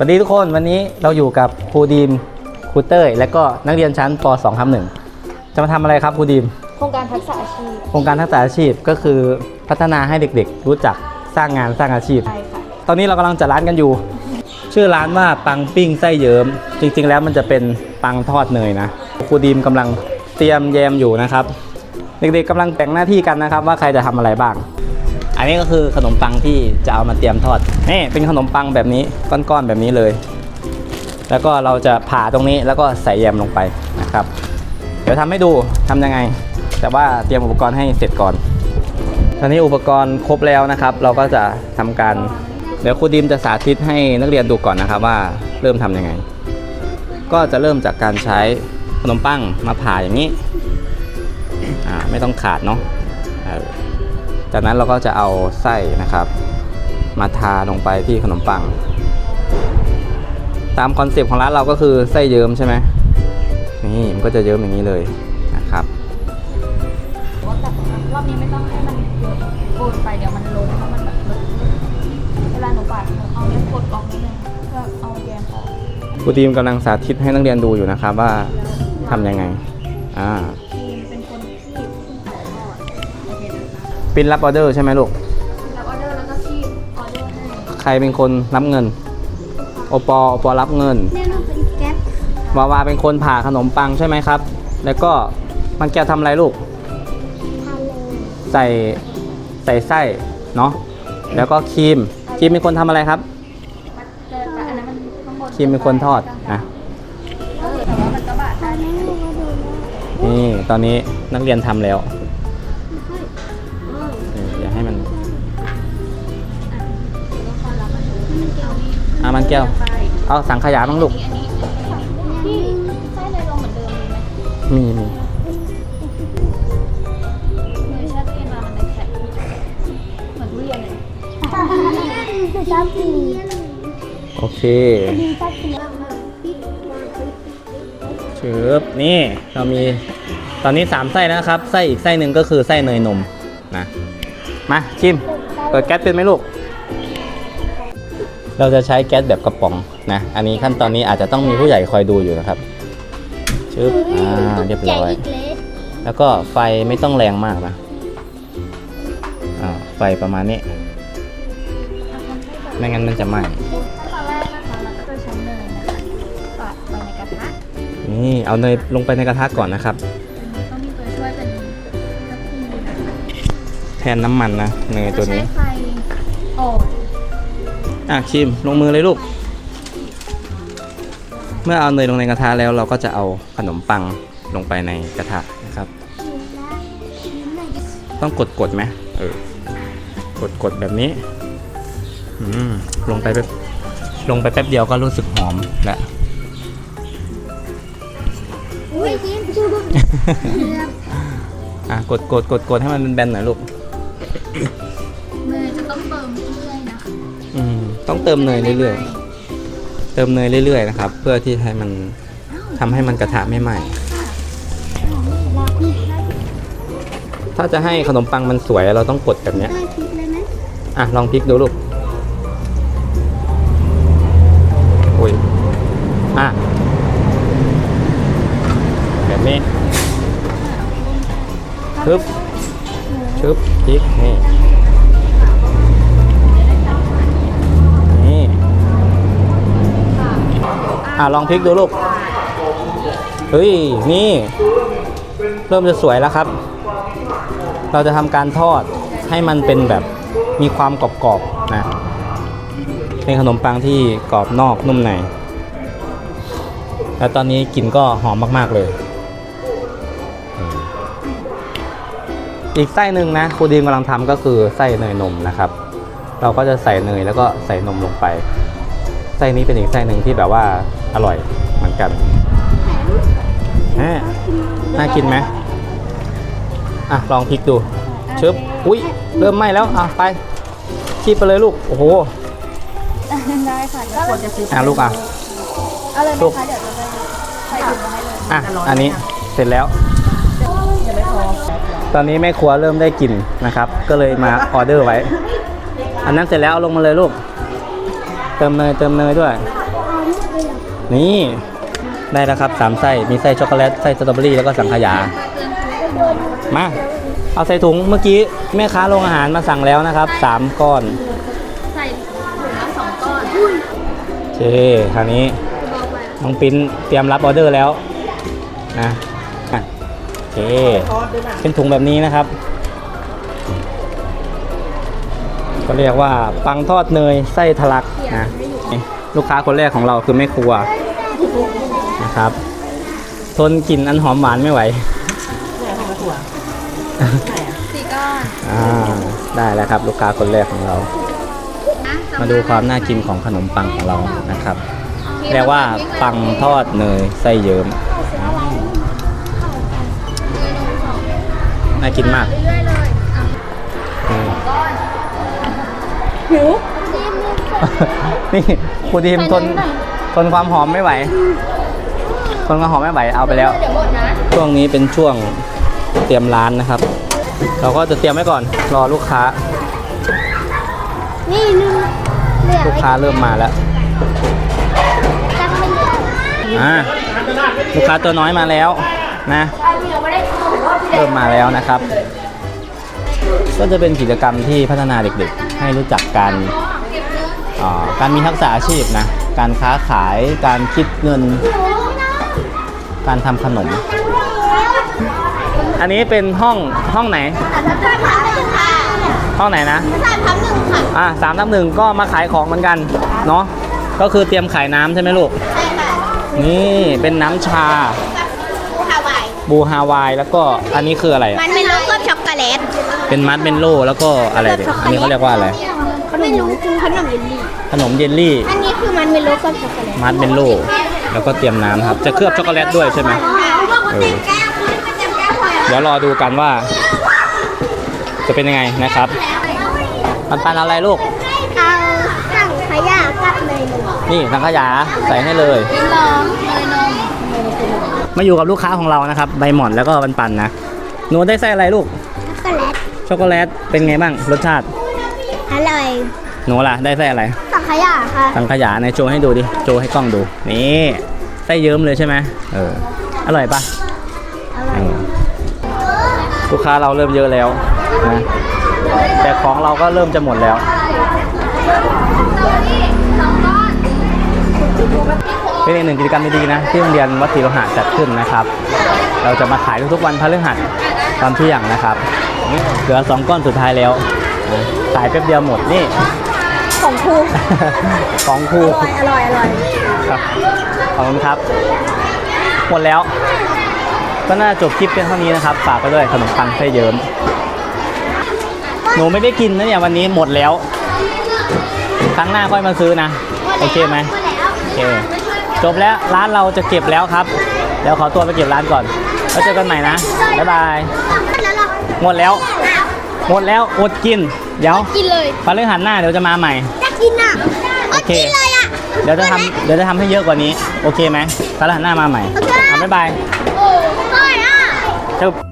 สวัสดีทุกคนวันนี้เราอยู่กับครูดีมครูเต้ยและก็นักเรียนชั้นป .2 ทับหนึ่งจะมาทำอะไรครับครูดีมโครงการทักษะอาชีพ โครงการทักษะอาชีพก็คือพัฒนาให้เด็กๆ รู้จักสร้างงานสร้างอาชีพ ใช่ค่ะ ตอนนี้เรากำลังจัดร้านกันอยู่ ชื่อร้านว่าปังปิ้งไส้เยิ้มจริง ๆ แล้วมันจะเป็นปังทอดเนยนะครูดีมกำลังเตรียมแยมอยู่นะครับ เด็กๆกำลังแบ่งหน้าที่กันนะครับ ว่าใครจะทำอะไรบ้าง อันนี้ก็คือขนมปังที่จะเอามาเตรียมทอดนี่เป็นขนมปังแบบนี้ก้อนๆแบบนี้เลย แล้วก็เราจะผ่าตรงนี้แล้วก็ใส่แยมลงไปนะครับ เดี๋ยวทำให้ดูทำยังไง แต่ว่าเตรียมอุปกรณ์ให้เสร็จก่อนตอนนี้อุปกรณ์ครบแล้วนะครับ เราก็จะทำการเดี๋ยวครูดิมจะสาธิตให้นักเรียนดูก่อนนะครับว่าเริ่มทำยังไง ก็จะเริ่มจากการใช้ขนมปังมาผ่าอย่างนี้ไม่ต้องขาดเนาะ จากนั้นเราก็จะเอาไส้นะครับ มาทาลงไปที่ขนมปัง ตามคอนเซปต์ของร้านเราก็คือไส้เยิ้มใช่ไหมนี่มันก็จะเยิ้มอย่างนี้เลยนะครับว่าแต่รอบนี้ไม่ต้องให้มันเยอะโกนไปเดี๋ยวมันล้นเพราะมันแบบเลอะเวลาหนูปาดหนูเอาเล็บกดออกนิดนึงเพื่อเอาแยมออกครูทีมกำลังสาธิตให้นักเรียนดูอยู่นะครับว่าทำยังไงอ่า ปินรับออเดอร์ใช่ไหมลูก รับออเดอร์แล้วก็ที่ออเดอร์ให้ใครเป็นคนรับเงิน โอปอโอปอรับเงินแน่นอนเป็นแก๊ปวาวาเป็นคนผ่าขนมปังใช่ไหมครับ แล้วก็มันแก้วทำอะไรลูกทานเลยใส่ใส่ไส้เนาะ แล้วก็ครีม ครีมเป็นคนทำอะไรครับ มันเกินไปอันนั้นมันข้างบนครีมเป็นคนทอดนะ เออแต่ว่ามันก็บาดได้นะนี่ตอนนี้นักเรียนทำแล้ว แก้ว เอาสังขยาบ้างลูกอันนี้พี่ไส้เลยลงเหมือนเดิมเลยไหมมีมีเนยแช่ตู้เย็นมามันเลยแข็งเหมือนทุเรียนเลยชอบกินโอเคชอบกินเชิบนี่เรามีตอนนี้สามไส้แล้วนะครับ ไส้อีกไส้หนึ่งก็คือไส้เนยนมนะ มาชิม เปิดแก๊สเป็นไหมลูก เราจะใช้แก๊สแบบกระป๋องนะ อันนี้ขั้นตอนนี้อาจจะต้องมีผู้ใหญ่คอยดูอยู่นะครับชึบอ่าเรียบร้อย แล้วก็ไฟไม่ต้องแรงมากนะอ่าไฟประมาณนี้ไม่งั้นมันจะไหม้ขั้นตอนแรกนะคะเราก็จะใช้เนยนะคะปาดไปในกระทะนี่เอาเนยลงไปในกระทะก่อนนะครับ ต้องมีตัวช่วยเป็นทัพพีแทนน้ำมันนะเนยตัวนี้จะใช้ไฟอ่อน อะชิมลงมือเลยลูก เมื่อเอาเนยลงในกระทะแล้วเราก็จะเอาขนมปังลงไปในกระทะนะครับ ต้องกดกดๆไหมเออกดกดๆแบบนี้อืมลงไปแป๊บลงไปแป๊บเดียวก็รู้สึกหอมแล้วอุ้ยจิ้มชูอะกดกดกดกดให้มันเป็นแบนหน่อยลูกเนยจะต้องเติม ต้องเติมเนยเรื่อยๆ เติมเนยเรื่อยๆนะครับ เพื่อที่ให้มันทำให้มันกระทะไม่ไหม้ถ้าจะให้ขนมปังมันสวยเราต้องกดแบบเนี้ยอะลองพลิกดูลูกอุ้ยอะแบบนี้ชึบชึบพลิกนี่ อะลองพลิกดูลูก เฮ้ย นี่ เริ่มจะสวยแล้วครับ เราจะทำการทอดให้มันเป็นแบบมีความกรอบๆนะเป็นขนมปังที่กรอบนอกนุ่มใน แล้วตอนนี้กลิ่นก็หอมมากๆเลย อีกไส้หนึ่งนะครูดีมกำลังทำก็คือไส้เนยนมนะครับ เราก็จะใส่เนยแล้วก็ใส่นมลงไป ไส้นี้เป็นอีกไส้หนึ่งที่แบบว่า อร่อยเหมือนกันแหมน่ากินไหมอะลองพลิกดูชึบอุ้ยเริ่มไหม้แล้วอะไปชีบไปเลยลูกโอ้โหได้ค่ะก็ควรจะซื้ออะลูกอะเอาเลยไหมลูกคะเดี๋ยวจะไปใส่ถุงมาให้เลยอะอันนี้เสร็จแล้วอย่าไปพอตอนนี้แม่ครัวเริ่มได้กลิ่นนะครับ ก็เลยมาออเดอร์ไว้ อันนั้นเสร็จแล้วเอาลงมาเลยลูก เติมเนยเติมเนยด้วยเนี่ได้แล้วครับสามไส้มีไส้ช็อกโกแลตไส้สตรอเบอรี่แล้วก็สังขยา มา เอาใส่ถุงเมื่อกี้แม่ค้าโรงอาหารมาสั่งแล้วนะครับสามก้อนใส่ถุงละสองก้อนโอเคคราวนี้น้องปิ้นเตรียมรับออเดอร์แล้วนะอะโอเคเป็นถุงแบบนี้นะครับ ก็เรียกว่าปังทอดเนยไส้ทะลักนะ ลูกค้าคนแรกของเราคือแม่ครัวนะครับ ทนกลิ่นอันหอมหวานไม่ไหวสี่ก้อนอ่าได้แล้วครับ ลูกค้าคนแรกของเรา มาดูความน่ากินของขนมปังของเรานะครับเรียกว่าปังทอดเนยไส้เยิ้มน่ากินมากเรื่ นนี่ครูดีมทนทนความหอมไม่ไหว ทนความหอมไม่ไหวเอาไปแล้ว เดี๋ยวหมดนะ ช่วงนี้เป็นช่วงเตรียมร้านนะครับ เราก็จะเตรียมไว้ก่อน รอลูกค้า นี่นึงเหลือลูกค้าเริ่มมาแล้วจักไม่เหลืออ่าลูกค้าตัวน้อยมาแล้วนะเริ่มมาแล้วนะครับ ก็จะเป็นกิจกรรมที่พัฒนาเด็กๆ ให้รู้จักการอ่า การมีทักษะอาชีพนะ การค้าขาย การคิดเงิน การทำขนม อันนี้เป็นห้องห้องไหน ห้องไหนนะอ่าสามทับหนึ่งก็มาขายของเหมือนกัน เนาะ ก็คือเตรียมขายน้ำใช่ไหมลูก นี่เป็นน้ำชา บูฮาวายแล้วก็อันนี้คืออะไรอะมันเป็นรสกับช็อกโกแลต เป็นมัดเบนโลแล้วก็อะไรเด็กอันนี้เขาเรียกว่าอะไร ไม่รู้คือขนมเยลลี่ ขนมเยลลี่ อันนี้คือมันเป็นรสกับช็อกโกแลตมัดเบนโลแล้วก็เตรียมน้ำครับ จะเคลือบช็อกโกแลตด้วยใช่ไหมเออเดี๋ยวรอดูกันว่า จะเป็นยังไงนะครับมันปันอะไรลูก เอาสั่งขยะกับเนยนมนี่สังขยาใส่ให้เลยลิ้นลองเนยนมมาอยู่กับลูกค้าของเรานะครับ ใบหม่อนแล้วก็ปันปันๆนะหนูได้ไส้อะไรลูก ช็อกโกแลต ช็อกโกแลตเป็นไงบ้างรสชาติ อร่อยหนูล่ะได้ไส้อะไรสั่งขยะค่ะสังขยาในโชว์ให้ดูดิโชว์ให้กล้องดูนี่ไส้เยิ้มเลยใช่ไหมเอออร่อยปะอร่อยเออลูกค้าเราเริ่มเยอะแล้วนะแต่ของเราก็เริ่มจะหมดแล้วเป็นอีกหนึ่งกิจกรรมดีๆนะที่โรงเรียนวัดศรีโลหะจัดขึ้นนะครับ เราจะมาขายทุกๆวันพฤหัสตอนเที่ยงนะครับนี่เหลือสองก้อนสุดท้ายแล้วนะ ขายแป๊บเดียวหมดนี่ ของครูของครูอร่อยอร่อยอร่อยครับขอบคุณครับ หมดแล้ว ก็น่าจะจบคลิปเพียงเท่านี้นะครับ ฝากไปด้วยขนมปังไส้เยิ้มหนูไม่ได้กินนะเนี่ยวันนี้หมดแล้ว ครั้งหน้าค่อยมาซื้อนะ โอเคไหมโอเค จบแล้วร้านเราจะเก็บแล้วครับ เดี๋ยวขอตัวไปเก็บร้านก่อน แล้วเจอกันใหม่นะ บ๊ายบายแล้วเราหมดแล้ว หมดแล้วอดกิน เดี๋ยวกินเลยพฤหัสหน้าเดี๋ยวจะมาใหม่จะกินอะโอเค กินเลยอะเดี๋ยวจะทำเดี๋ยวจะทำให้เยอะกว่านี้ โอเคไหมพฤหัสหน้ามาใหม่โอเคอะบ๊ายบายโอ้ยอะ จบ